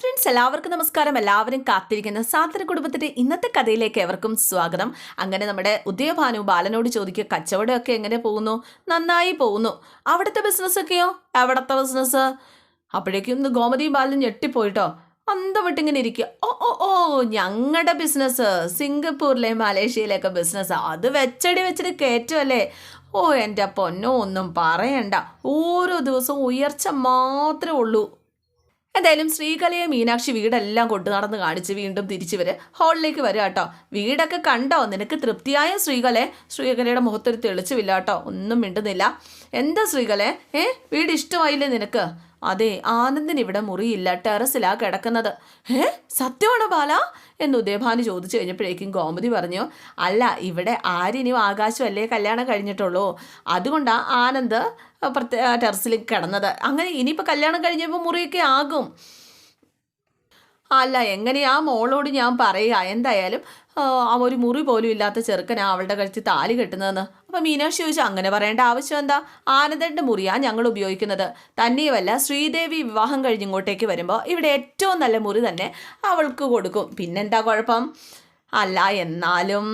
Friends എല്ലാവർക്കും നമസ്കാരം. എല്ലാവരും കാത്തിരിക്കുന്ന. സാധന കുടുംബത്തിന്റെ ഇന്നത്തെ കഥയിലേക്ക് എവർക്കും സ്വാഗതം. അങ്ങനെ നമ്മുടെ ഉദയഭാനു ബാലനോട് ചോദിക്കുക കച്ചവടമൊക്കെ എങ്ങനെ പോകുന്നു? നന്നായി പോകുന്നു. അവിടുത്തെ ബിസിനസ് ഒക്കെയോ? എവിടത്തെ ബിസിനസ് അപ്പോഴേക്കും ഇന്ന് ഗോമതിയും ബാലനും ഞെട്ടിപ്പോയിട്ടോ. അന്തവിട്ടിങ്ങനെ ഇരിക്കുക. ഓ ഓ ഓ ഞങ്ങളുടെ ബിസിനസ് സിംഗപ്പൂരിലെ മലേഷ്യയിലെയൊക്കെ ബിസിനസ് അത് വെച്ചടി വെച്ചിട്ട് കയറ്റുമല്ലേ ഓ എന്റെ പൊന്നോ ഒന്നും പറയണ്ട. ഓരോ ദിവസവും ഉയർച്ച മാത്രമേ ഉള്ളൂ. എന്തായാലും ശ്രീകലയെ മീനാക്ഷി വീടെല്ലാം കൊണ്ടു നടന്ന് കാണിച്ച് വീണ്ടും തിരിച്ചു വരെ ഹാളിലേക്ക് വരിക കേട്ടോ വീടൊക്കെ കണ്ടോ? നിനക്ക് തൃപ്തിയായ ശ്രീകലെ? ശ്രീകലയുടെ മുഖത്തൊരു തെളിച്ചുമില്ല കേട്ടോ ഒന്നും മിണ്ടുന്നില്ല. എന്താ ശ്രീകലെ? ഏ? വീട് ഇഷ്ടമായില്ലേ നിനക്ക്? അതെ ആനന്ദിന് ഇവിടെ മുറിയില്ല. ടെറസിലാ കിടക്കുന്നത്. ഏ? സത്യമാണോ ബാല? എന്ന് ഉദയഭാനു ചോദിച്ചു കഴിഞ്ഞപ്പോഴേക്കും ഗോമതി പറഞ്ഞു അല്ല ഇവിടെ ആരിനും ആകാശമല്ലേ കല്യാണം കഴിഞ്ഞിട്ടുള്ളൂ? അതുകൊണ്ടാണ് ആനന്ദ് പ്രത്യേക ടെറസിൽ കിടന്നത്. അങ്ങനെ ഇനിയിപ്പോൾ കല്യാണം കഴിഞ്ഞപ്പോൾ മുറിയൊക്കെ ആകും. അല്ല എങ്ങനെയാ മോളോട് ഞാൻ പറയുക? എന്തായാലും ഒരു മുറി പോലും ഇല്ലാത്ത ചെറുക്കനാ അവളുടെ കഴിച്ച് താലി കെട്ടുന്നതെന്ന്. അപ്പം മീനാക്ഷി ചോദിച്ചു അങ്ങനെ പറയേണ്ട ആവശ്യം എന്താ? ആനന്ദന്റെ മുറിയാണ് ഞങ്ങൾ ഉപയോഗിക്കുന്നത്. തന്നെയുമല്ല ശ്രീദേവി വിവാഹം കഴിഞ്ഞിങ്ങോട്ടേക്ക് വരുമ്പോൾ ഇവിടെ ഏറ്റവും നല്ല മുറി തന്നെ അവൾക്ക് കൊടുക്കും. പിന്നെന്താ കുഴപ്പം? അല്ല എന്നാലും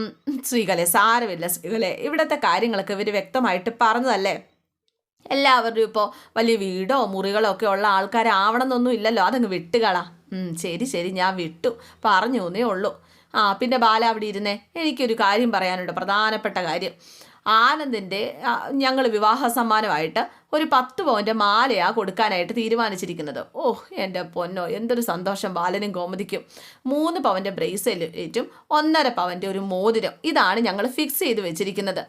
ശ്രീകലെ സാരമില്ല ശ്രീകലെ. ഇവിടുത്തെ കാര്യങ്ങളൊക്കെ ഇവർ വ്യക്തമായിട്ട് പറഞ്ഞതല്ലേ? എല്ലാവരുടെയും ഇപ്പോൾ വലിയ വീടോ മുറികളോ ഒക്കെ ഉള്ള ആൾക്കാരാവണം എന്നൊന്നും ഇല്ലല്ലോ. അതങ്ങ് വിട്ടുകളാ. ശരി ശരി ഞാൻ വിട്ടു. പറഞ്ഞു എന്നേ ഉള്ളൂ. ആ പിന്നെ ബാല അവിടെ ഇരുന്നേ. എനിക്കൊരു കാര്യം പറയാനുണ്ട്. പ്രധാനപ്പെട്ട കാര്യം. ആനന്ദിന്റെ ഞങ്ങൾ വിവാഹ സമ്മാനമായിട്ട് ഒരു പത്ത് പവന്റെ മാലയാണ് കൊടുക്കാനായിട്ട് തീരുമാനിച്ചിരിക്കുന്നത്. ഓ എന്റെ പൊന്നോ എന്തൊരു സന്തോഷം. ബാലനും ഗോമതിക്കും മൂന്ന് പവന്റെ ബ്രേസ്ലെറ്റും ഒന്നര പവന്റെ ഒരു മോതിരം ഇതാണ് ഞങ്ങൾ ഫിക്സ് ചെയ്ത് വെച്ചിരിക്കുന്നത്.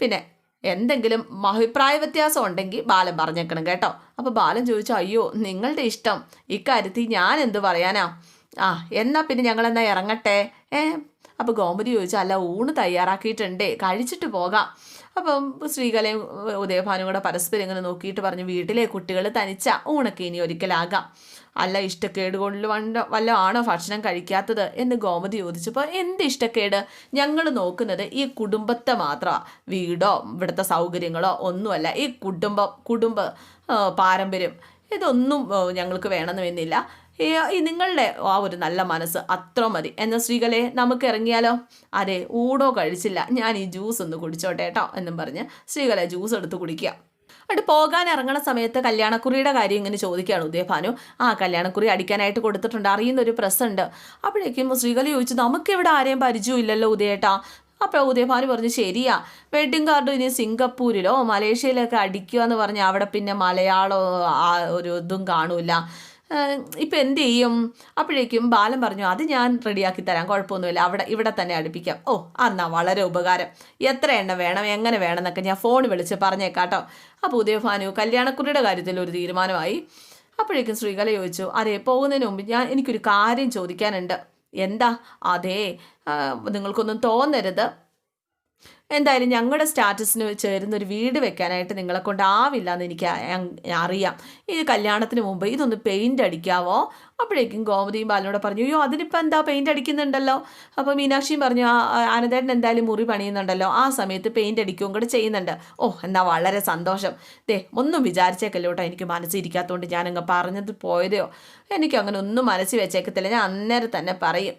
പിന്നെ എന്തെങ്കിലും അഭിപ്രായ വ്യത്യാസം ഉണ്ടെങ്കിൽ ബാലൻ പറഞ്ഞേക്കണം കേട്ടോ. അപ്പോൾ ബാലൻ ചോദിച്ചു അയ്യോ നിങ്ങളുടെ ഇഷ്ടം. ഇക്കാര്യത്തിൽ ഞാൻ എന്ത് പറയാനാ? ആ എന്നാൽ പിന്നെ ഞങ്ങൾ എന്നാ ഇറങ്ങട്ടെ? ഏ അപ്പോൾ ഗോമതി ചോദിച്ചു അല്ല ഊണ് തയ്യാറാക്കിയിട്ടുണ്ടേ കഴിച്ചിട്ട് പോകാം. അപ്പം ശ്രീകലയും ഉദയഭാനും കൂടെ പരസ്പരം ഇങ്ങനെ നോക്കിയിട്ട് പറഞ്ഞു വീട്ടിലെ കുട്ടികൾ തനിച്ച ഊണൊക്കെ ഇനി ഒരിക്കലാകാം. അല്ല ഇഷ്ടക്കേട് കൊണ്ട് വണ്ട വല്ല ആണോ ഭക്ഷണം കഴിക്കാത്തത്? എന്ന് ഗോമതി ചോദിച്ചപ്പോൾ എന്ത് ഇഷ്ടക്കേട്? ഞങ്ങൾ നോക്കുന്നത് ഈ കുടുംബത്തെ മാത്രമാണ് വീടോ ഇവിടുത്തെ സൗകര്യങ്ങളോ ഒന്നുമല്ല. ഈ കുടുംബം കുടുംബ പാരമ്പര്യം ഇതൊന്നും ഞങ്ങൾക്ക് വേണമെന്ന് വേണമെന്നില്ല. ഈ നിങ്ങളുടെ ആ ഒരു നല്ല മനസ്സ് അത്ര മതി. എന്ന സ്ത്രീകളെ നമുക്ക് ഇറങ്ങിയാലോ? അതെ ഊടോ കഴിച്ചില്ല. ഞാൻ ഈ ജ്യൂസ് ഒന്ന് കുടിച്ചോട്ടെ കേട്ടോ എന്നും പറഞ്ഞ് സ്ത്രീകളെ ജ്യൂസ് എടുത്ത് കുടിക്കുക. എന്നിട്ട് പോകാൻ ഇറങ്ങണ സമയത്ത് കല്യാണക്കുറിയുടെ കാര്യം ഇങ്ങനെ ചോദിക്കുകയാണ് ഉദയഭാനു ആ കല്യാണക്കുറി അടിക്കാനായിട്ട് കൊടുത്തിട്ടുണ്ട്. അറിയുന്ന ഒരു പ്രസ് ഉണ്ട് അപ്പോഴേക്കും ശ്രീകല ചോദിച്ചു നമുക്കിവിടെ ആരെയും പരിചയമില്ലല്ലോ ഉദയേട്ടാ? അപ്പോൾ ഉദയഭാനു പറഞ്ഞു ശരിയാ. വെഡിങ് കാർഡ് ഇനി സിംഗപ്പൂരിലോ മലേഷ്യയിലൊക്കെ അടിക്കുക എന്ന് പറഞ്ഞാൽ അവിടെ പിന്നെ മലയാളോ ഒരു ഇതും കാണൂല. ഇപ്പം എന്ത് ചെയ്യും? അപ്പോഴേക്കും ബാലൻ പറഞ്ഞു അത് ഞാൻ റെഡിയാക്കി തരാം കുഴപ്പമൊന്നുമില്ല. അവിടെ ഇവിടെ തന്നെ അടുപ്പിക്കാം. ഓ എന്നാ വളരെ ഉപകാരം. എത്ര എണ്ണം വേണം എങ്ങനെ വേണം എന്നൊക്കെ ഞാൻ ഫോൺ വിളിച്ച് പറഞ്ഞേക്കാട്ടോ. അപ്പോൾ ഉദയഭാനു കല്യാണക്കുറിയുടെ കാര്യത്തിൽ ഒരു തീരുമാനമായി. അപ്പോഴേക്കും ശ്രീകല ചോദിച്ചു അതെ പോകുന്നതിന് മുമ്പ് ഞാൻ എനിക്കൊരു കാര്യം ചോദിക്കാനുണ്ട്. എന്താ? അതെ നിങ്ങൾക്കൊന്നും തോന്നരുത്. എന്തായാലും ഞങ്ങളുടെ സ്റ്റാറ്റസിന് ചേരുന്ന ഒരു വീട് വെക്കാനായിട്ട് നിങ്ങളെ കൊണ്ടാവില്ല എന്ന് എനിക്ക് അറിയാം. ഈ കല്യാണത്തിന് മുമ്പ് ഇതൊന്ന് പെയിന്റ് അടിക്കാവോ? അപ്പോഴേക്കും ഗോമതിയും ബാലനോട് പറഞ്ഞു അയ്യോ അതിനിപ്പോൾ എന്താ പെയിന്റ് അടിക്കുന്നുണ്ടല്ലോ? അപ്പോൾ മീനാക്ഷിയും പറഞ്ഞു ആനന്ദേട്ടൻ എന്തായാലും മുറി പണിയുന്നുണ്ടല്ലോ. ആ സമയത്ത് പെയിന്റ് അടിക്കുകയും കൂടെ ചെയ്യുന്നുണ്ട്. ഓ എന്നാൽ വളരെ സന്തോഷം. ദേ ഒന്നും വിചാരിച്ചേക്കല്ലോ കേട്ടോ എനിക്ക് മനസ്സിരിക്കാത്തതുകൊണ്ട് ഞാനങ്ങ് പറഞ്ഞത് പോയതോ എനിക്കങ്ങനെ ഒന്നും മനസ്സിൽ വെച്ചേക്കത്തില്ല. ഞാൻ അന്നേരം തന്നെ പറയും.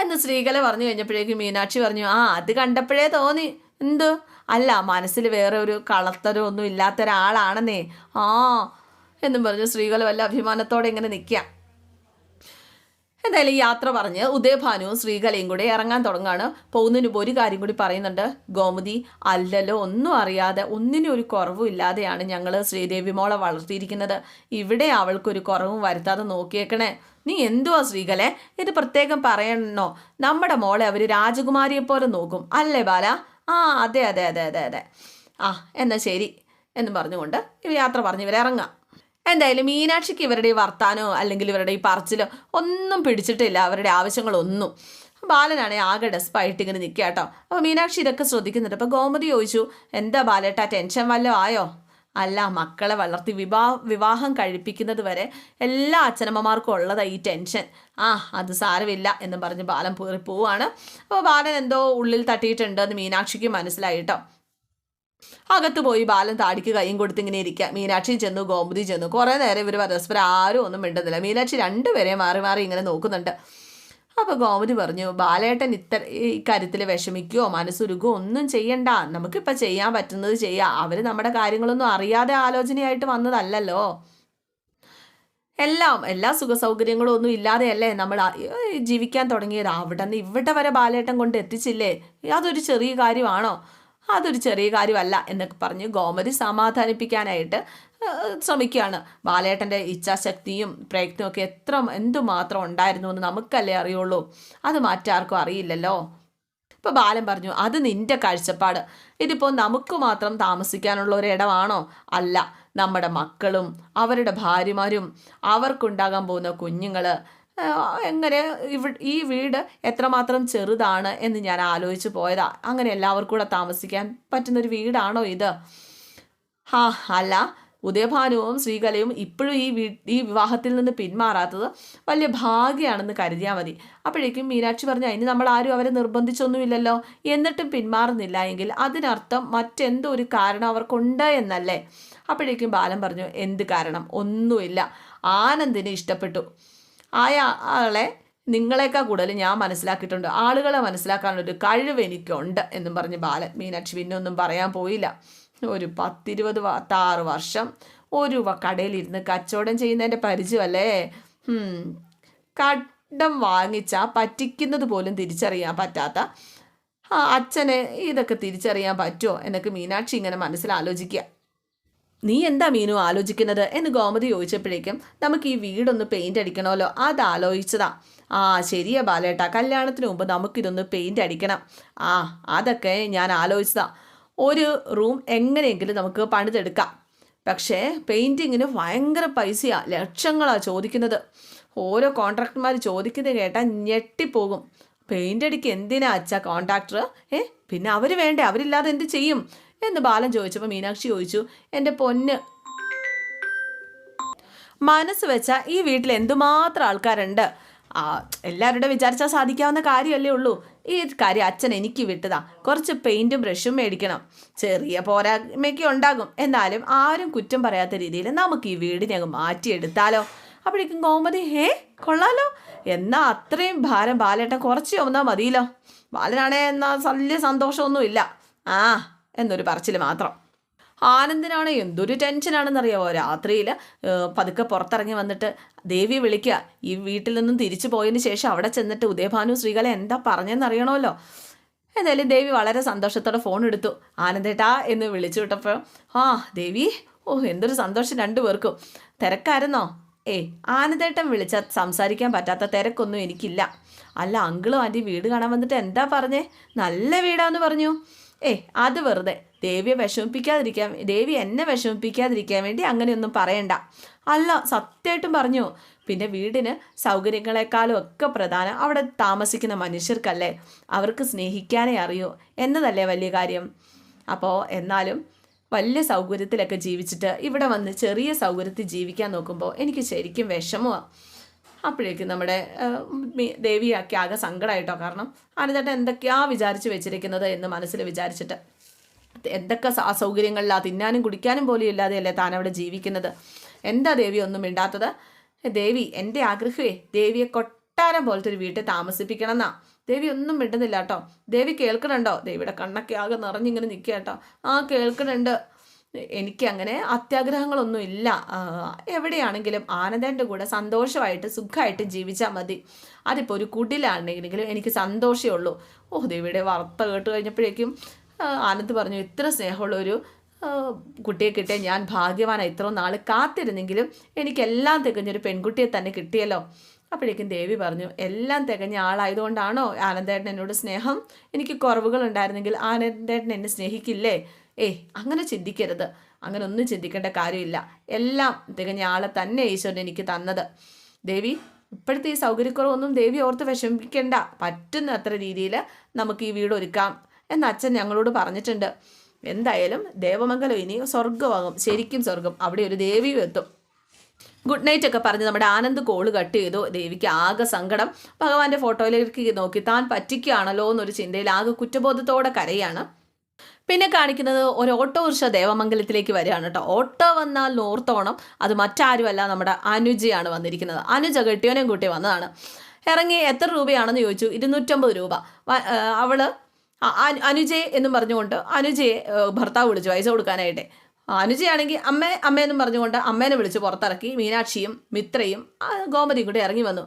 എന്ന് ശ്രീകല പറഞ്ഞു കഴിഞ്ഞപ്പോഴേക്കും മീനാക്ഷി പറഞ്ഞു ആ അത് കണ്ടപ്പോഴേ തോന്നി. എന്ത്? അല്ല മനസ്സിൽ വേറെ ഒരു കളത്തരോ ഒന്നും ഇല്ലാത്ത ഒരാളാണെന്നേ. ആ എന്നും പറഞ്ഞു സ്ത്രീകൾ വല്ല അഭിമാനത്തോടെ ഇങ്ങനെ നിൽക്കാം എന്തായാലും യാത്ര പറഞ്ഞ് ഉദയഭാനുവും ശ്രീകലയും കൂടെ ഇറങ്ങാൻ തുടങ്ങാണ്. പോകുന്നതിന് ഒരു കാര്യം കൂടി പറയുന്നുണ്ട്. ഗോമതി അല്ലല്ലോ ഒന്നും അറിയാതെ ഒന്നിനും ഒരു കുറവും ഇല്ലാതെയാണ് ഞങ്ങൾ ശ്രീദേവി മോളെ വളർത്തിയിരിക്കുന്നത്. ഇവിടെ അവൾക്കൊരു കുറവും വരുത്താതെ നോക്കിയേക്കണേ. നീ എന്തുവാ ശ്രീകലെ? ഇത് പ്രത്യേകം പറയണോ? നമ്മുടെ മോളെ അവർ രാജകുമാരിയെ പോലെ നോക്കും. അല്ലേ ബാല? ആ അതെ അതെ അതെ അതെ അതെ. ആ എന്നാൽ ശരി എന്ന് പറഞ്ഞുകൊണ്ട് യാത്ര പറഞ്ഞ് ഇവരെ ഇറങ്ങാം. എന്തായാലും മീനാക്ഷിക്ക് ഇവരുടെ ഈ വർത്താനോ അല്ലെങ്കിൽ ഇവരുടെ ഈ പറച്ചിലോ ഒന്നും പിടിച്ചിട്ടില്ല. അവരുടെ ആവശ്യങ്ങളൊന്നും. ബാലനാണെ ആകെ ഡെസ്പായിട്ട് ഇങ്ങനെ നിൽക്കുക കേട്ടോ. അപ്പോൾ മീനാക്ഷി ഇതൊക്കെ ശ്രദ്ധിക്കുന്നുണ്ട്. അപ്പോൾ ഗോമതി ചോദിച്ചു എന്താ ബാലേട്ടാ ടെൻഷൻ വല്ലോ ആയോ? അല്ല മക്കളെ വളർത്തി വിവാ വിവാഹം കഴിപ്പിക്കുന്നത് വരെ എല്ലാ അച്ഛനമ്മമാർക്കും ഉള്ളതാണ് ഈ ടെൻഷൻ. ആ അത് സാരമില്ല എന്ന് പറഞ്ഞ് ബാലൻ പോവാണ്. അപ്പോൾ ബാലൻ എന്തോ ഉള്ളിൽ തട്ടിയിട്ടുണ്ട് എന്ന് മീനാക്ഷിക്ക് മനസ്സിലായിട്ടോ അകത്ത് പോയി ബാലൻ താടിക്ക് കൈയും കൊടുത്ത് ഇങ്ങനെ ഇരിക്കുക മീനാക്ഷി ചെന്നു ഗോമതി ചെന്നു. കുറേ നേരം ഇവർ പരസ്പരം ആരും ഒന്നും മിണ്ടുന്നില്ല മീനാക്ഷി രണ്ടുപേരെ മാറി മാറി ഇങ്ങനെ നോക്കുന്നുണ്ട്. അപ്പോൾ ഗോമതി പറഞ്ഞു ബാലേട്ടൻ ഇത്ര ഈ കാര്യത്തിൽ വിഷമിക്കുകയോ മനസ്സുരുകോ ഒന്നും ചെയ്യണ്ട. നമുക്കിപ്പോൾ ചെയ്യാൻ പറ്റുന്നത് ചെയ്യാം. അവർ നമ്മുടെ കാര്യങ്ങളൊന്നും അറിയാതെ ആലോചനയായിട്ട് വന്നതല്ലല്ലോ. എല്ലാം എല്ലാ സുഖ സൗകര്യങ്ങളും ഒന്നും ഇല്ലാതെയല്ലേ നമ്മൾ ജീവിക്കാൻ തുടങ്ങിയത്? അവിടെ നിന്ന് ഇവിടെ വരെ ബാലേട്ടൻ കൊണ്ട് എത്തിച്ചില്ലേ? അതൊരു ചെറിയ കാര്യമാണോ? അതൊരു ചെറിയ കാര്യമല്ല എന്നൊക്കെ പറഞ്ഞ് ഗോമതി സമാധാനിപ്പിക്കാനായിട്ട് ശ്രമിക്കുകയാണ്. ബാലേട്ടന്റെ ഇച്ഛാശക്തിയും പ്രയത്നവും ഒക്കെ എത്ര എന്തുമാത്രം ഉണ്ടായിരുന്നു എന്ന് നമുക്കല്ലേ അറിയുള്ളൂ. അത് മറ്റാർക്കും അറിയില്ലല്ലോ. ഇപ്പോൾ ബാലൻ പറഞ്ഞു അത് നിന്റെ കാഴ്ചപ്പാട്. ഇതിപ്പോൾ നമുക്ക് മാത്രം താമസിക്കാനുള്ള ഒരു ഇടമാണോ? അല്ല നമ്മുടെ മക്കളും അവരുടെ ഭാര്യമാരും അവർക്കുണ്ടാകാൻ പോകുന്ന കുഞ്ഞുങ്ങൾ എങ്ങനെ ഇവ ഈ വീട് എത്രമാത്രം ചെറുതാണ് എന്ന് ഞാൻ ആലോചിച്ച് പോയതാ. അങ്ങനെ എല്ലാവർക്കും കൂടെ താമസിക്കാൻ പറ്റുന്നൊരു വീടാണോ ഇത്? ഹാ അല്ല. ഉദയഭാനുവും ശ്രീകലയും ഇപ്പോഴും ഈ വീ ഈ വിവാഹത്തിൽ നിന്ന് പിന്മാറാത്തത് വലിയ ഭാഗ്യമാണെന്ന് കരുതിയാൽ മതി. അപ്പോഴേക്കും മീനാക്ഷി പറഞ്ഞു അതിന് നമ്മൾ ആരും അവരെ നിർബന്ധിച്ചൊന്നുമില്ലല്ലോ. എന്നിട്ടും പിന്മാറുന്നില്ല എങ്കിൽ അതിനർത്ഥം മറ്റെന്തോ ഒരു കാരണം അവർക്കുണ്ട് എന്നല്ലേ? അപ്പോഴേക്കും ബാലൻ പറഞ്ഞു എന്ത് കാരണം? ഒന്നുമില്ല. ആനന്ദിനെ ഇഷ്ടപ്പെട്ടു. ആളെ നിങ്ങളെക്കാൾ കൂടുതൽ ഞാൻ മനസ്സിലാക്കിയിട്ടുണ്ട്. ആളുകളെ മനസ്സിലാക്കാനുള്ളൊരു കഴിവ് എനിക്കുണ്ട് എന്നും പറഞ്ഞ് ബാലൻ മീനാക്ഷി പിന്നെ ഒന്നും പറയാൻ പോയില്ല. ഒരു പത്തിരുപത് പത്താറ് വർഷം ഒരു കടയിലിരുന്ന് കച്ചവടം ചെയ്യുന്നതിന്റെ പരിചയമല്ലേ. കടം വാങ്ങിച്ചാൽ പറ്റിക്കുന്നത് പോലും തിരിച്ചറിയാൻ പറ്റാത്ത അച്ഛനെ ഇതൊക്കെ തിരിച്ചറിയാൻ പറ്റുമോ എന്നൊക്കെ മീനാക്ഷി ഇങ്ങനെ മനസ്സിലാലോചിക്കുക. നീ എന്താ മീനു ആലോചിക്കുന്നത്? എന്ന് ഗോമതി ചോദിച്ചപ്പോഴേക്കും നമുക്ക് ഈ വീടൊന്ന് പെയിന്റ് അടിക്കണമല്ലോ. അത് ആലോചിച്ചതാ. ആ ശരിയാ ബാലേട്ടാ. കല്യാണത്തിന് മുമ്പ് നമുക്കിതൊന്ന് പെയിന്റ് അടിക്കണം. ആ അതൊക്കെ ഞാൻ ആലോചിച്ചതാ. ഒരു റൂം എങ്ങനെയെങ്കിലും നമുക്ക് പണിതെടുക്കാം. പക്ഷേ പെയിന്റിങ്ങിന് ഭയങ്കര പൈസയാ. ലക്ഷങ്ങളാണ് ചോദിക്കുന്നത്. ഓരോ കോൺട്രാക്ടർമാർ ചോദിക്കുന്നത് കേട്ടാൽ ഞെട്ടിപ്പോകും. പെയിന്റ് അടിക്ക് എന്തിനാ അച്ഛാ കോൺട്രാക്ടർ ഏ പിന്നെ അവർ വേണ്ടേ? അവരില്ലാതെ എന്ത് ചെയ്യും? എന്ന് ബാലൻ ചോദിച്ചപ്പോൾ മീനാക്ഷി ചോദിച്ചു എന്റെ പൊന്ന്. മനസ്സ് വെച്ചാൽ ഈ വീട്ടിൽ എന്തുമാത്രം ആൾക്കാരുണ്ട്? എല്ലാവരുടെ വിചാരിച്ചാൽ സാധിക്കാവുന്ന കാര്യമല്ലേ ഉള്ളൂ. ഈ കാര്യം അച്ഛൻ എനിക്ക് വിട്ടതാ. കുറച്ച് പെയിന്റും ബ്രഷും മേടിക്കണം. ചെറിയ പോരായ്മയൊക്കെ ഉണ്ടാകും. എന്നാലും ആരും കുറ്റം പറയാത്ത രീതിയിൽ നമുക്ക് ഈ വീടിനെ അങ്ങ് മാറ്റിയെടുത്താലോ? അപ്പോഴേക്കും ഗോമതി ഹേ കൊള്ളാലോ. എന്നാൽ അത്രയും ഭാരം ബാലേട്ടൻ കുറച്ച് ചുമന്നാൽ മതിയല്ലോ. ബാലനാണേ എന്നാൽ വലിയ സന്തോഷമൊന്നുമില്ല. ആ എന്നൊരു പറച്ചിൽ മാത്രം. ആനന്ദിനാണ് എന്തൊരു ടെൻഷനാണെന്നറിയാമോ രാത്രിയിൽ പതുക്കെ പുറത്തിറങ്ങി വന്നിട്ട് ദേവി വിളിക്കുക. ഈ വീട്ടിൽ നിന്നും തിരിച്ചു പോയതിന് ശേഷം അവിടെ ചെന്നിട്ട് ഉദയഭാനു ശ്രീകളെ എന്താ പറഞ്ഞെന്നറിയണമല്ലോ? എന്തായാലും ദേവി വളരെ സന്തോഷത്തോടെ ഫോൺ എടുത്തു. ആനന്ദേട്ടാ എന്ന് വിളിച്ചു വിട്ടപ്പോൾ ആ ദേവി ഓ എന്തൊരു സന്തോഷം രണ്ടു പേർക്കും. തിരക്കായിരുന്നോ? ഏയ് ആനന്ദേട്ടൻ വിളിച്ചാൽ സംസാരിക്കാൻ പറ്റാത്ത തിരക്കൊന്നും എനിക്കില്ല. അല്ല അങ്കിളും ആന്റി വീട് കാണാൻ വന്നിട്ട് എന്താ പറഞ്ഞേ? നല്ല വീടാന്ന് പറഞ്ഞു. ഏ അത് വെറുതെ. ദേവിയെ വിഷമിപ്പിക്കാതിരിക്കാൻ ദേവി എന്നെ വിഷമിപ്പിക്കാതിരിക്കാൻ വേണ്ടി അങ്ങനെയൊന്നും പറയണ്ട. അല്ല സത്യമായിട്ടും പറഞ്ഞു. പിന്നെ വീടിന് സൗകര്യങ്ങളെക്കാളും ഒക്കെ പ്രധാനം അവിടെ താമസിക്കുന്ന മനുഷ്യർക്കല്ലേ? അവർക്ക് സ്നേഹിക്കാനേ അറിയൂ. എന്നതല്ലേ വലിയ കാര്യം? അപ്പോൾ എന്നാലും വലിയ സൗകര്യത്തിലൊക്കെ ജീവിച്ചിട്ട് ഇവിടെ വന്ന് ചെറിയ സൗകര്യത്തിൽ ജീവിക്കാൻ നോക്കുമ്പോൾ എനിക്ക് ശരിക്കും വിഷമമാണ് അപ്പോഴേക്കും നമ്മുടെ ദേവിയാക്കി ആകെ സങ്കടമായിട്ടോ കാരണം ആനന്ദേട്ടൻ എന്തൊക്കെയാ വിചാരിച്ച് വെച്ചിരിക്കുന്നത് എന്ന് മനസ്സിൽ വിചാരിച്ചിട്ട്. എന്തൊക്കെ അസൗകര്യങ്ങളിലാണ് അസൗകര്യങ്ങളിലാ തിന്നാനും കുടിക്കാനും പോലും ഇല്ലാതെയല്ലേ താൻ അവിടെ ജീവിക്കുന്നത്? എന്താ ദേവി ഒന്നും മിണ്ടാത്തത്? ദേവി എന്റെ ആഗ്രഹമേ ദേവിയെ കൊട്ടാരം പോലത്തെ ഒരു വീട്ടിൽ താമസിപ്പിക്കണം എന്നാ ദേവി ഒന്നും മിണ്ടുന്നില്ല കേട്ടോ. ദേവി കേൾക്കണുണ്ടോ ദേവിയുടെ കണ്ണൊക്കെ ആകെ നിറഞ്ഞിങ്ങനെ നിൽക്കുക കേട്ടോ. ആ കേൾക്കണുണ്ട് എനിക്ക് അങ്ങനെ അത്യാഗ്രഹങ്ങളൊന്നും ഇല്ല. എവിടെയാണെങ്കിലും ആനന്ദന്റെ കൂടെ സന്തോഷമായിട്ട് സുഖമായിട്ട് ജീവിച്ചാൽ മതി. അതിപ്പോൾ ഒരു കുടിലാണെങ്കിലും എനിക്ക് സന്തോഷമേ ഉള്ളൂ. ഓ ദേവിയുടെ വാർത്ത കേട്ട് കഴിഞ്ഞപ്പോഴേക്കും ആനന്ദ് പറഞ്ഞു ഇത്ര സ്നേഹമുള്ള ഒരു കുട്ടിയെ കിട്ടിയ ഞാൻ ഭാഗ്യവാനാണ് ഇത്രയും നാൾ കാത്തിരുന്നെങ്കിലും എനിക്കെല്ലാം തികഞ്ഞൊരു പെൺകുട്ടിയെ തന്നെ കിട്ടിയല്ലോ. അപ്പോഴേക്കും ദേവി പറഞ്ഞു എല്ലാം തികഞ്ഞ ആളായതുകൊണ്ടാണോ ആനന്ദേട്ടൻ എന്നോട് സ്നേഹം? എനിക്ക് കുറവുകൾ ഉണ്ടായിരുന്നെങ്കിൽ ആനന്ദേട്ടൻ എന്നെ സ്നേഹിക്കില്ലേ? ഏയ് അങ്ങനെ ചിന്തിക്കരുത്. അങ്ങനെ ഒന്നും ചിന്തിക്കേണ്ട കാര്യമില്ല. എല്ലാം തികഞ്ഞ ആളെ തന്നെ ഈശ്വരൻ എനിക്ക് തന്നത്. ദേവി ഇപ്പോഴത്തെ ഈ സൗകര്യക്കുറവൊന്നും ദേവി ഓർത്ത് വിഷമിക്കേണ്ട പറ്റുന്ന അത്ര രീതിയിൽ നമുക്ക് ഈ വീട് ഒരുക്കാം എന്ന് അച്ഛൻ ഞങ്ങളോട് പറഞ്ഞിട്ടുണ്ട്. എന്തായാലും ദേവമംഗലം ഇനി സ്വർഗമാകും ശരിക്കും സ്വർഗം അവിടെ ഒരു ദേവിയും എത്തും. ഗുഡ് നൈറ്റ് ഒക്കെ പറഞ്ഞ് നമ്മുടെ ആനന്ദ് കോൾ കട്ട് ചെയ്തു. ദേവിക്ക് ആകെ സങ്കടം. ഭഗവാന്റെ ഫോട്ടോയിലേക്ക് നോക്കി. താൻ പറ്റിക്കുകയാണല്ലോ എന്നൊരു ചിന്തയിൽ ആകെ കുറ്റബോധത്തോടെ കരയാണ്. പിന്നെ കാണിക്കുന്നത് ഒരു ഓട്ടോറിക്ഷ ദേവമംഗലത്തിലേക്ക് വരികയാണ് കേട്ടോ. ഓട്ടോ വന്നാൽ നോർത്തോണം അത് മറ്റാരുമല്ല നമ്മുടെ അനുജയാണ് വന്നിരിക്കുന്നത്. അനുജ കെട്ടിയോനെയും കൂട്ടി വന്നതാണ്. ഇറങ്ങി എത്ര രൂപയാണെന്ന് ചോദിച്ചു. ഇരുന്നൂറ്റമ്പത് രൂപ. അവൾ അനുജയെ എന്നും പറഞ്ഞുകൊണ്ട് അനുജയെ ഭർത്താവ് വിളിച്ചു പൈസ കൊടുക്കാനായിട്ട്. അനുജയാണെങ്കിൽ അമ്മ അമ്മയെന്നും പറഞ്ഞുകൊണ്ട് അമ്മേനെ വിളിച്ച് പുറത്തിറക്കി മീനാക്ഷിയും മിത്രയും ഗോമതിയും കൂടി ഇറങ്ങി വന്നു.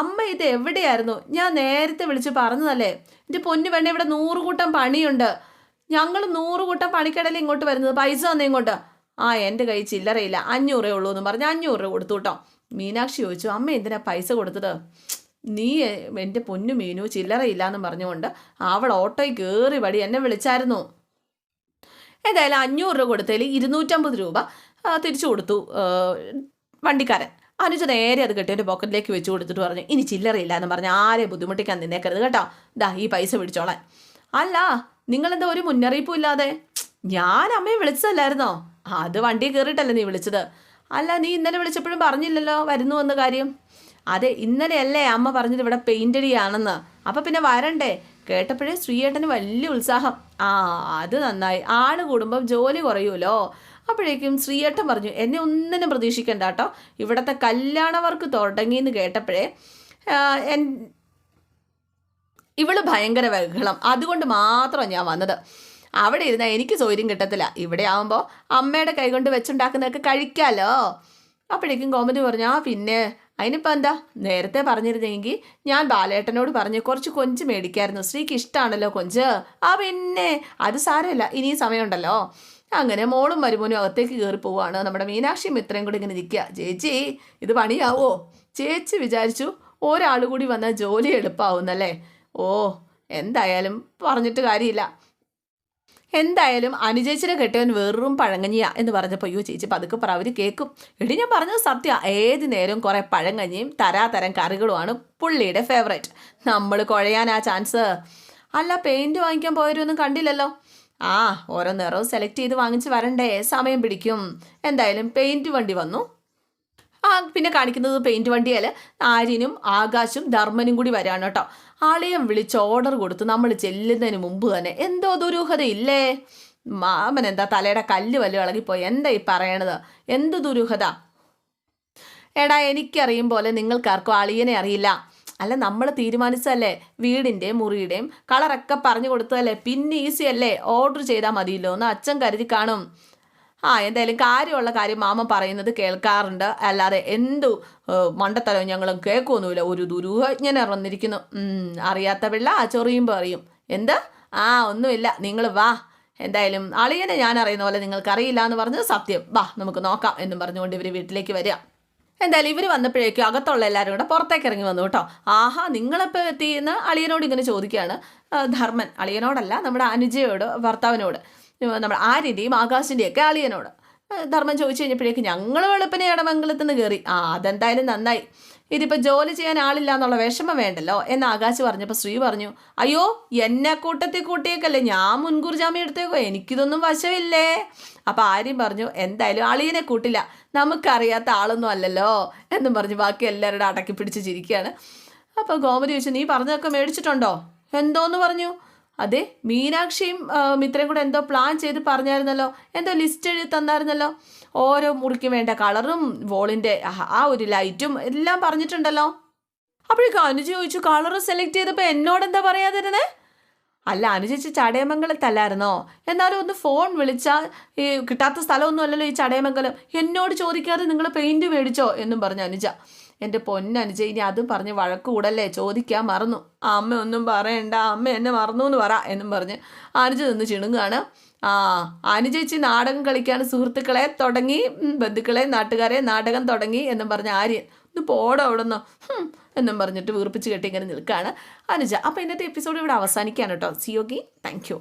അമ്മ ഇത് എവിടെയായിരുന്നു? ഞാൻ നേരത്തെ വിളിച്ച് പറഞ്ഞതല്ലേ? എന്റെ പൊന്നു വേണ്ട ഇവിടെ നൂറുകൂട്ടം പണിയുണ്ട്. ഞങ്ങൾ നൂറ് കൂട്ടം പണിക്കടയിൽ ഇങ്ങോട്ട് വരുന്നത് പൈസ തന്നെ ഇങ്ങോട്ട്. ആ എന്റെ കൈ ചില്ലറയില്ല. അഞ്ഞൂറേ ഉള്ളൂ എന്ന് പറഞ്ഞ് അഞ്ഞൂറ് രൂപ കൊടുത്തു കേട്ടോ. മീനാക്ഷി ചോദിച്ചു അമ്മ എന്തിനാ പൈസ കൊടുത്തത്? നീ എന്റെ പൊന്നു മീനു ചില്ലറയില്ല എന്ന് പറഞ്ഞുകൊണ്ട് അവൾ ഓട്ടോയിൽ കയറി വടി എന്നെ വിളിച്ചായിരുന്നു. ഏതായാലും അഞ്ഞൂറ് രൂപ കൊടുത്തതിൽ ഇരുന്നൂറ്റമ്പത് രൂപ തിരിച്ചു കൊടുത്തു വണ്ടിക്കാരൻ. അനുജ നേരെ അത് കെട്ടിയന്റെ പോക്കറ്റിലേക്ക് വെച്ച് കൊടുത്തിട്ട് പറഞ്ഞു ഇനി ചില്ലറയില്ല എന്ന് പറഞ്ഞ് ആരെ ബുദ്ധിമുട്ടിക്കാൻ നിന്നേക്കരുത് കേട്ടോ. ദാ ഈ പൈസ പിടിച്ചോളാൻ. അല്ല നിങ്ങളെന്താ ഒരു മുന്നറിയിപ്പും ഇല്ലാതെ? ഞാൻ അമ്മയെ വിളിച്ചതല്ലായിരുന്നോ? അത് വണ്ടി കയറിയിട്ടല്ലേ നീ വിളിച്ചത്. അല്ല നീ ഇന്നലെ വിളിച്ചപ്പോഴും പറഞ്ഞില്ലല്ലോ വരുന്നു എന്ന കാര്യം. അതെ ഇന്നലെയല്ലേ അമ്മ പറഞ്ഞത് ഇവിടെ പെയിന്റ് അടിയാണെന്ന് അപ്പം പിന്നെ വരണ്ടേ? കേട്ടപ്പോഴേ ശ്രീയേട്ടന് വലിയ ഉത്സാഹം. ആ അത് നന്നായി. ആൾ കൂടുമ്പം ജോലി കുറയുമല്ലോ. അപ്പോഴേക്കും ശ്രീയേട്ടൻ പറഞ്ഞു എന്നെ ഒന്നിനും പ്രതീക്ഷിക്കണ്ട കേട്ടോ. ഇവിടുത്തെ കല്യാണ വർക്ക് തുടങ്ങിയെന്ന് കേട്ടപ്പോഴേ ഇവൾ ഭയങ്കര ബഹളം. അതുകൊണ്ട് മാത്രം ഞാൻ വന്നത്. അവിടെ ഇരുന്നാൽ എനിക്ക് സൗകര്യം കിട്ടത്തില്ല. ഇവിടെ ആവുമ്പോൾ അമ്മയുടെ കൈകൊണ്ട് വെച്ചുണ്ടാക്കുന്നതൊക്കെ കഴിക്കാമല്ലോ അപ്പോഴേക്കും കോമതി പറഞ്ഞു ആ പിന്നെ അതിനിപ്പോൾ എന്താ? നേരത്തെ പറഞ്ഞിരുന്നെങ്കിൽ ഞാൻ ബാലേട്ടനോട് പറഞ്ഞ് കുറച്ച് കൊഞ്ച് മേടിക്കായിരുന്നു. സ്ത്രീക്ക് ഇഷ്ടമാണല്ലോ കൊഞ്ച്. ആ പിന്നെ അത് സാരമില്ല. ഇനിയും സമയമുണ്ടല്ലോ. അങ്ങനെ മോളും മരുമോനും അകത്തേക്ക് കയറി പോവുകയാണ് നമ്മുടെ മീനാക്ഷി മിത്രയും കൂടി ഇങ്ങനെ നിൽക്കുക. ചേച്ചി ഇത് പണിയാവോ? ചേച്ചി വിചാരിച്ചു ഒരാൾ കൂടി വന്നാൽ ജോലി എളുപ്പമാവുന്നല്ലേ ഓ എന്തായാലും പറഞ്ഞിട്ട് കാര്യമില്ല. എന്തായാലും അനുചേച്ചിനെ കെട്ടിയവൻ വെറും പഴങ്കഞ്ഞിയാ എന്ന് പറഞ്ഞപ്പോൾ അയ്യോ ചേച്ചി പതുക്കെ പറ അവർ കേൾക്കും എടി ഞാൻ പറഞ്ഞത് സത്യ. ഏത് നേരവും കുറേ പഴങ്കഞ്ഞിയും തരാതരം കറികളുമാണ് പുള്ളിയുടെ ഫേവറേറ്റ് നമ്മൾ കുഴയാൻ ആ ചാൻസ് അല്ല പെയിന്റ് വാങ്ങിക്കാൻ പോയവരൊന്നും കണ്ടില്ലല്ലോ. ആ ഓരോ നിറവും സെലക്ട് ചെയ്ത് വാങ്ങിച്ച് വരണ്ടേ. സമയം പിടിക്കും. എന്തായാലും പെയിന്റ് വണ്ടി വന്നു. പിന്നെ കാണിക്കുന്നത് പെയിന്റ് വണ്ടിയാൽ ആര്യനും ആകാശും ധർമ്മനും കൂടി വരാണ് കേട്ടോ. ആളെയും വിളിച്ച് ഓർഡർ കൊടുത്ത് നമ്മൾ ചെല്ലുന്നതിന് മുമ്പ് തന്നെ എന്തോ ദുരൂഹതയില്ലേ? മാമൻ എന്താ തലയുടെ കല്ല് വല്ലതും ഇളകിപ്പോയി. എന്താ ഈ പറയണത്? എന്ത് ദുരൂഹത? എടാ എനിക്കറിയും പോലെ നിങ്ങൾക്കാർക്കും അളിയനെ അറിയില്ല. അല്ല നമ്മൾ തീരുമാനിച്ചതല്ലേ? വീടിന്റെയും മുറിയുടെയും കളറൊക്കെ പറഞ്ഞു കൊടുത്തതല്ലേ? പിന്നെ ഈസി അല്ലേ? ഓർഡർ ചെയ്താൽ മതിയല്ലോ എന്ന് അച്ഛൻ കരുതി കാണും. ആ എന്തായാലും കാര്യമുള്ള കാര്യം മാമ പറയുന്നത് കേൾക്കാറുണ്ട്. അല്ലാതെ എന്തു മണ്ടത്തലവും ഞങ്ങളും കേൾക്കൊന്നുമില്ല. ഒരു ദുരൂഹജ്ഞൻ വന്നിരിക്കുന്നു ഉം, അറിയാത്ത പിള്ള ആ ചൊറിയും പറയും. എന്ത്? ആ ഒന്നുമില്ല. നിങ്ങൾ വാ. എന്തായാലും അളിയനെ ഞാൻ അറിയുന്ന പോലെ നിങ്ങൾക്ക് അറിയില്ല എന്ന് പറഞ്ഞത് സത്യം. വാ നമുക്ക് നോക്കാം എന്നും പറഞ്ഞുകൊണ്ട് ഇവർ വീട്ടിലേക്ക് വരിക. എന്തായാലും ഇവർ വന്നപ്പോഴേക്കും അകത്തുള്ള എല്ലാവരും കൂടെ പുറത്തേക്ക് ഇറങ്ങി വന്നു കേട്ടോ. ആഹാ നിങ്ങളെപ്പോൾ എത്തി എന്ന് അളിയനോട് ഇങ്ങനെ ചോദിക്കുകയാണ്. ധർമ്മൻ അളിയനോടല്ല നമ്മുടെ അനുജയോട് ഭർത്താവിനോട്. നമ്മുടെ ആര്യന്റെയും ആകാശിന്റെയും ഒക്കെ അളിയനോട്. ധർമ്മം ചോദിച്ചു കഴിഞ്ഞപ്പോഴേക്കും ഞങ്ങൾ വെളുപ്പിനെ ഇടമംഗലത്ത് നിന്ന് കയറി ആ അതെന്തായാലും നന്നായി. ഇതിപ്പോൾ ജോലി ചെയ്യാൻ ആളില്ല എന്നുള്ള വിഷമം വേണ്ടല്ലോ എന്ന് ആകാശ് പറഞ്ഞപ്പോൾ ശ്രീ പറഞ്ഞു അയ്യോ എന്നെ കൂട്ടത്തിൽ കൂട്ടിയേക്കല്ലേ? ഞാൻ മുൻകൂർ ജാമ്യം എടുത്തേക്കോ എനിക്കിതൊന്നും വശമില്ലേ? അപ്പോൾ ആര്യം പറഞ്ഞു എന്തായാലും അളിയനെ കൂട്ടില്ല. നമുക്കറിയാത്ത ആളൊന്നും അല്ലല്ലോ എന്നും പറഞ്ഞു. ബാക്കി എല്ലാവരുടെ അടക്കി പിടിച്ച് ചിരിക്കുകയാണ്. അപ്പോൾ ഗോമതി ചോദിച്ചു നീ പറഞ്ഞതൊക്കെ മേടിച്ചിട്ടുണ്ടോ? എന്തോന്ന്? പറഞ്ഞു. അതെ മീനാക്ഷിയും മിത്രയും കൂടെ എന്തോ പ്ലാൻ ചെയ്ത് പറഞ്ഞായിരുന്നല്ലോ. എന്തോ ലിസ്റ്റ് എഴുതി തന്നായിരുന്നല്ലോ. ഓരോ മുറിക്കും വേണ്ട കളറും വോളിന്റെ ആ ഒരു ലൈറ്റും എല്ലാം പറഞ്ഞിട്ടുണ്ടല്ലോ. അപ്പോഴേക്കും അനുജ ചോദിച്ചു കളർ സെലക്ട് ചെയ്തപ്പോൾ എന്നോട് എന്താ പറയാതിരുന്നേ? അല്ല അനുചേച്ചി ചടയമംഗലത്തല്ലായിരുന്നോ എന്നാലും ഒന്ന് ഫോൺ വിളിച്ചാൽ ഈ കിട്ടാത്ത സ്ഥലമൊന്നും അല്ലല്ലോ ഈ ചടയമംഗലം. എന്നോട് ചോദിക്കാതെ നിങ്ങൾ പെയിന്റ് മേടിച്ചോ? എന്നും പറഞ്ഞു അനുജ. എന്റെ പൊന്നനുജ ഇനി അതും പറഞ്ഞ് വഴക്ക് കൂടല്ലേ? ചോദിക്കാൻ മറന്നു. ആ അമ്മ ഒന്നും പറയണ്ട. അമ്മ എന്നെ മറന്നു എന്ന് പറ എന്നും പറഞ്ഞ് അനുജ നിന്ന് ചിണുങ്ങാണ്. ആ അനുജയിച്ച് നാടകം കളിക്കാൻ സുഹൃത്തുക്കളെ തുടങ്ങി ബന്ധുക്കളെ നാട്ടുകാരെ നാടകം തുടങ്ങി എന്നും പറഞ്ഞ ആര്യൻ ഒന്ന് പോടോ നിന്നോ എന്നും പറഞ്ഞിട്ട് വീർപ്പിച്ച് കെട്ടി ഇങ്ങനെ നിൽക്കുകയാണ് അനുജ. അപ്പോൾ ഇന്നത്തെ എപ്പിസോഡ് ഇവിടെ അവസാനിക്കുകയാണ് കേട്ടോ. സിയോഗി താങ്ക് യു